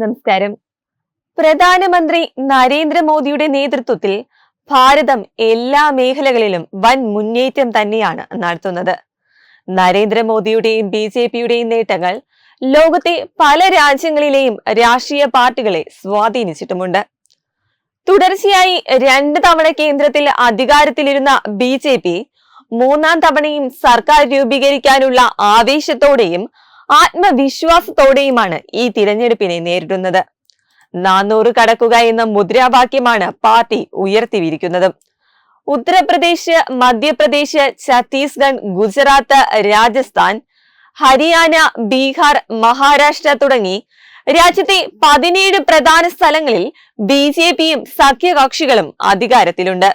നമസ്കാരം. പ്രധാനമന്ത്രി നരേന്ദ്രമോദിയുടെ നേതൃത്വത്തിൽ ഭാരതം എല്ലാ മേഖലകളിലും വൻ മുന്നേറ്റം തന്നെയാണ് നടത്തുന്നത്. നരേന്ദ്രമോദിയുടെയും ബി ജെ പിയുടെയും നേട്ടങ്ങൾ ലോകത്തെ പല രാജ്യങ്ങളിലെയും രാഷ്ട്രീയ പാർട്ടികളെ സ്വാധീനിച്ചിട്ടുമുണ്ട്. തുടർച്ചയായി രണ്ട് തവണ കേന്ദ്രത്തിൽ അധികാരത്തിലിരുന്ന ബി ജെ പി മൂന്നാം തവണയും സർക്കാർ രൂപീകരിക്കാനുള്ള ആവേശത്തോടെയും ആത്മവിശ്വാസത്തോടെയുമാണ് ഈ തിരഞ്ഞെടുപ്പിനെ നേരിടുന്നത്. നാനൂറ് കടക്കുക എന്ന മുദ്രാവാക്യമാണ് പാർട്ടി ഉയർത്തിയിരിക്കുന്നത് ഉത്തർപ്രദേശ് മധ്യപ്രദേശ് ഛത്തീസ്ഗഡ് ഗുജറാത്ത് രാജസ്ഥാൻ ഹരിയാന ബീഹാർ മഹാരാഷ്ട്ര തുടങ്ങി രാജ്യത്തെ പതിനേഴ് പ്രധാന സ്ഥലങ്ങളിൽ ബി ജെ പിയും സഖ്യകക്ഷികളും അധികാരത്തിലുണ്ട്.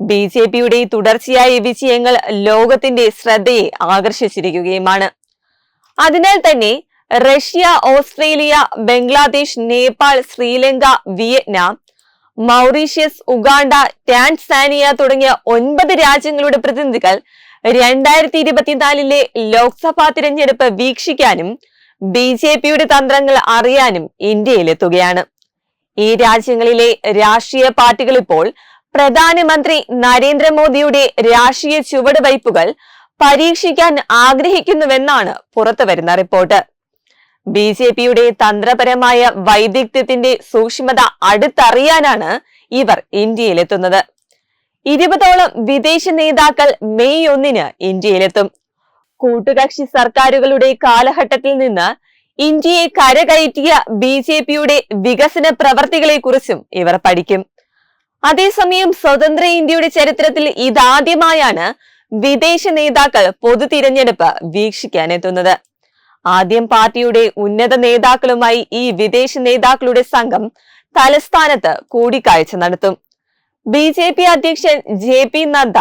ബി ജെ പിയുടെ തുടർച്ചയായ വിജയങ്ങൾ ലോകത്തിന്റെ ശ്രദ്ധയെ ആകർഷിച്ചിരിക്കുകയുമാണ്. അതിനാൽ തന്നെ Russia Australia Bangladesh Nepal Sri Lanka Vietnam Mauritius Uganda Tanzania തുടങ്ങിയ ഒൻപത് രാജ്യങ്ങളുടെ പ്രതിനിധികൾ രണ്ടായിരത്തി ഇരുപത്തിനാലിലെ ലോക്സഭാ തിരഞ്ഞെടുപ്പ് വീക്ഷിക്കാനും ബി ജെ പിയുടെ തന്ത്രങ്ങൾ അറിയാനും ഇന്ത്യയിലെത്തുകയാണ്. ഈ രാജ്യങ്ങളിലെ രാഷ്ട്രീയ പാർട്ടികൾ ഇപ്പോൾ പ്രധാനമന്ത്രി നരേന്ദ്രമോദിയുടെ രാഷ്ട്രീയ ചുവടുവയ്പുകൾ പരീക്ഷിക്കാൻ ആഗ്രഹിക്കുന്നുവെന്നാണ് പുറത്തുവരുന്ന റിപ്പോർട്ട്. ബി ജെ പിയുടെ തന്ത്രപരമായ വൈദഗ്ധ്യത്തിന്റെ സൂക്ഷ്മത അടുത്തറിയാനാണ് ഇവർ ഇന്ത്യയിലെത്തുന്നത്. ഇരുപതോളം വിദേശ നേതാക്കൾ മെയ് ഒന്നിന് ഇന്ത്യയിലെത്തും. കൂട്ടുകക്ഷി സർക്കാരുകളുടെ കാലഘട്ടത്തിൽ നിന്ന് ഇന്ത്യയെ കരകയറ്റിയ ബി ജെ പിയുടെ വികസന പ്രവർത്തികളെ കുറിച്ചും ഇവർ പഠിക്കും. അതേസമയം സ്വതന്ത്ര ഇന്ത്യയുടെ ചരിത്രത്തിൽ ഇതാദ്യമായാണ് വിദേശ നേതാക്കൾ പൊതു തിരഞ്ഞെടുപ്പ് വീക്ഷിക്കാനെത്തുന്നത് ആദ്യം പാർട്ടിയുടെ ഉന്നത നേതാക്കളുമായി ഈ വിദേശ നേതാക്കളുടെ സംഘം തലസ്ഥാനത്ത് കൂടിക്കാഴ്ച നടത്തും. ബി ജെ പി അധ്യക്ഷൻ ജെ പി നദ്ദ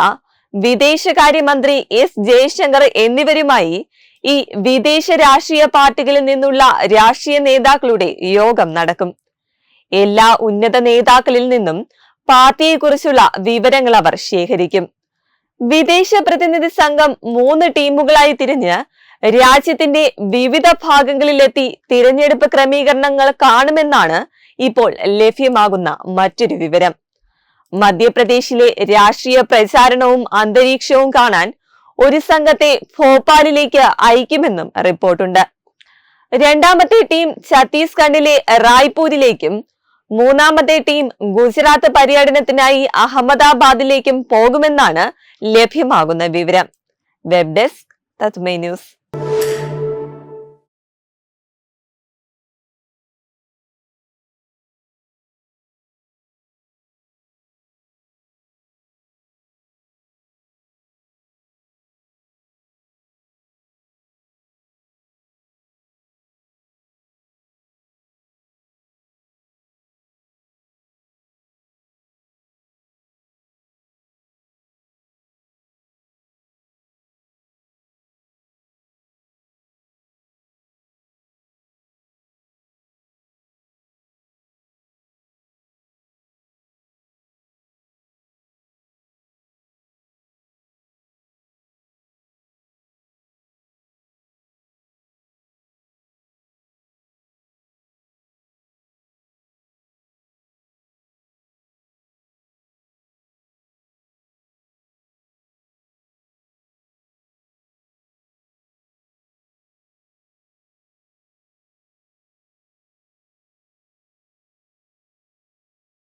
വിദേശകാര്യമന്ത്രി എസ് ജയശങ്കർ എന്നിവരുമായി ഈ വിദേശ രാഷ്ട്രീയ പാർട്ടികളിൽ നിന്നുള്ള രാഷ്ട്രീയ നേതാക്കളുടെ യോഗം നടക്കും. എല്ലാ ഉന്നത നേതാക്കളിൽ നിന്നും പാർട്ടിയെക്കുറിച്ചുള്ള വിവരങ്ങൾ അവർ ശേഖരിക്കും. വിദേശ പ്രതിനിധി സംഘം മൂന്ന് ടീമുകളായി തിരിഞ്ഞ് രാജ്യത്തിന്റെ വിവിധ ഭാഗങ്ങളിലെത്തി തിരഞ്ഞെടുപ്പ് ക്രമീകരണങ്ങൾ കാണുമെന്നാണ് ഇപ്പോൾ ലഭ്യമാകുന്ന മറ്റൊരു വിവരം. മധ്യപ്രദേശിലെ രാഷ്ട്രീയ പ്രചാരണവും അന്തരീക്ഷവും കാണാൻ ഒരു സംഘത്തെ ഭോപ്പാലിലേക്ക് അയക്കുമെന്നും റിപ്പോർട്ടുണ്ട്. രണ്ടാമത്തെ ടീം ഛത്തീസ്ഗഡിലെ റായ്പൂരിലേക്കും മൂന്നാമത്തെ ടീം ഗുജറാത്ത് പര്യടനത്തിനായി അഹമ്മദാബാദിലേക്കും പോകുമെന്നാണ് ലഭ്യമാകുന്ന വിവരം. Web desk തത്മേ news